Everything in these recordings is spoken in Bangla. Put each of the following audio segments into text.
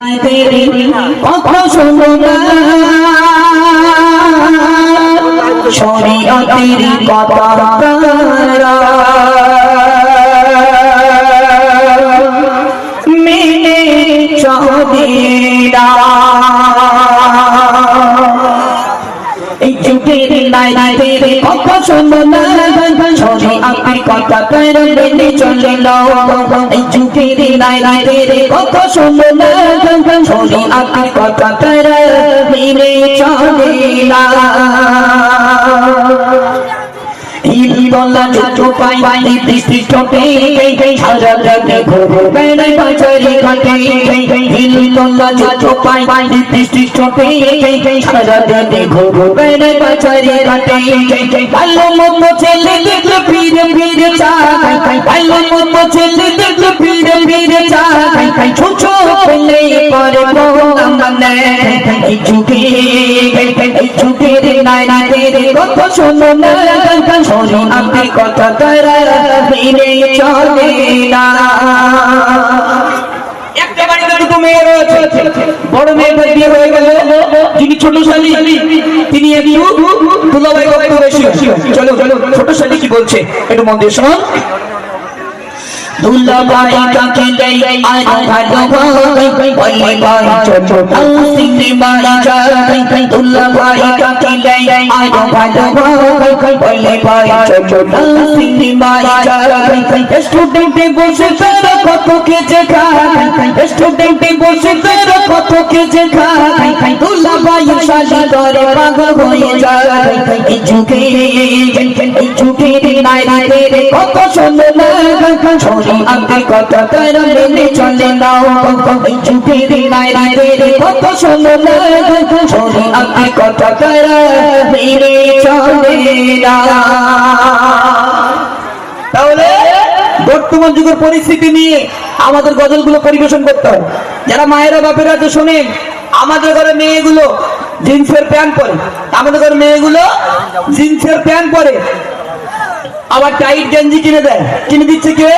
কথা শোনো না শরীয়তের কথা মেনে না এই যুগের নাইতের কথা শোনো না শোনে আপনি কথা মেনে চলে না এই যুগের নাইতের কথা শোনো না শোনে আপনি কথা তার মেনে চলে না হিলদোলা যত পাই পাই বৃষ্টি ছোটে পাই পাই বৃষ্টি ছোটে ফিরে ফিরে ফিরে ফিরে ছোট এই যুগের নাই না মেয়ে রয়েছে বিয়ে হয়ে গেল যিনি ছোট শালী তিনি চলো চলো ছোট শালী কি বলছে একটু মন দিয়ে? শোনো দুলাভাই কাকে ভাই ভাই ছোট সিংহে মারা যায় দুলাভাই কাকে দেই আর ভালো ভাই বলে ভাই ছোট সিংহে মারা যায় স্টুডেন্টে বসে তারা কত কেজে খায় স্টুডেন্টে বসে তারা কত কেজে খায় দুলাভাই শালি করে পাগল হয়ে যায় এই যুগে নাই রে কত সুন্দর ছোড়ি কত তার চলে না এই তাহলে বর্তমান যুগের পরিস্থিতি নিয়ে আমাদের গজলগুলো পরিবেশন করতে হয় যারা মায়েরা বাপেরা তো শোনেন, আমাদের ঘরে মেয়েগুলো জিন্সের প্যান্ট পরে। আমাদের ঘরে মেয়েগুলো জিন্সের প্যান্ট পরে। আবার টাইট গেঞ্জি কিনে দেয়। কিনে দিচ্ছে কে?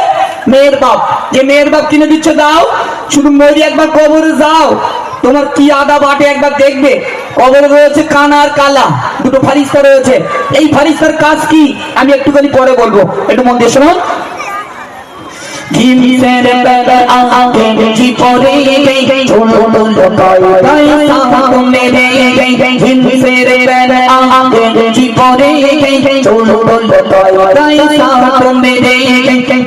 মেয়ের বাপ। যে মেয়ের বাপ কিনে দিচ্ছে, দাও। শুধু মরি একবার কবরে যাও। তোমার কি আদা বাটে একবার দেখবে। কবরে রয়েছে কানা আর কালা। দুটো ফারিস্তা রয়েছে। এই ফারিস্তার কাজ কি? আমি একটুখানি পরে বলব। একটু মন দিয়ে বেলা আগে জি পরে চলো চলো সাথ মেরে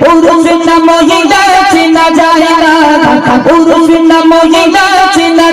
পুরুষ না মহিলা চেনা যায় না। পুরুষ না মহিলা চেনা যায় না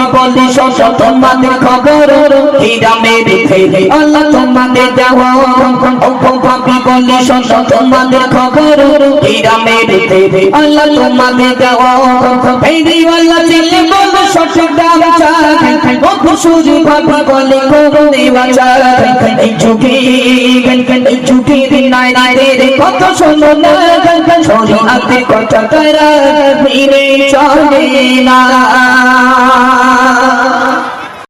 বলি শত তোমাদের খবর। হীরা মেরে ফেলে আল্লাহ তোমাদের দেওয়া ও বলি শত তোমাদের খবর। হীরা মেরে ফেলে আল্লাহ তোমাদের দেওয়া ফেরি আল্লাহ ছেলে কত সুন্দর না আতে কত করে মেরে চলে না।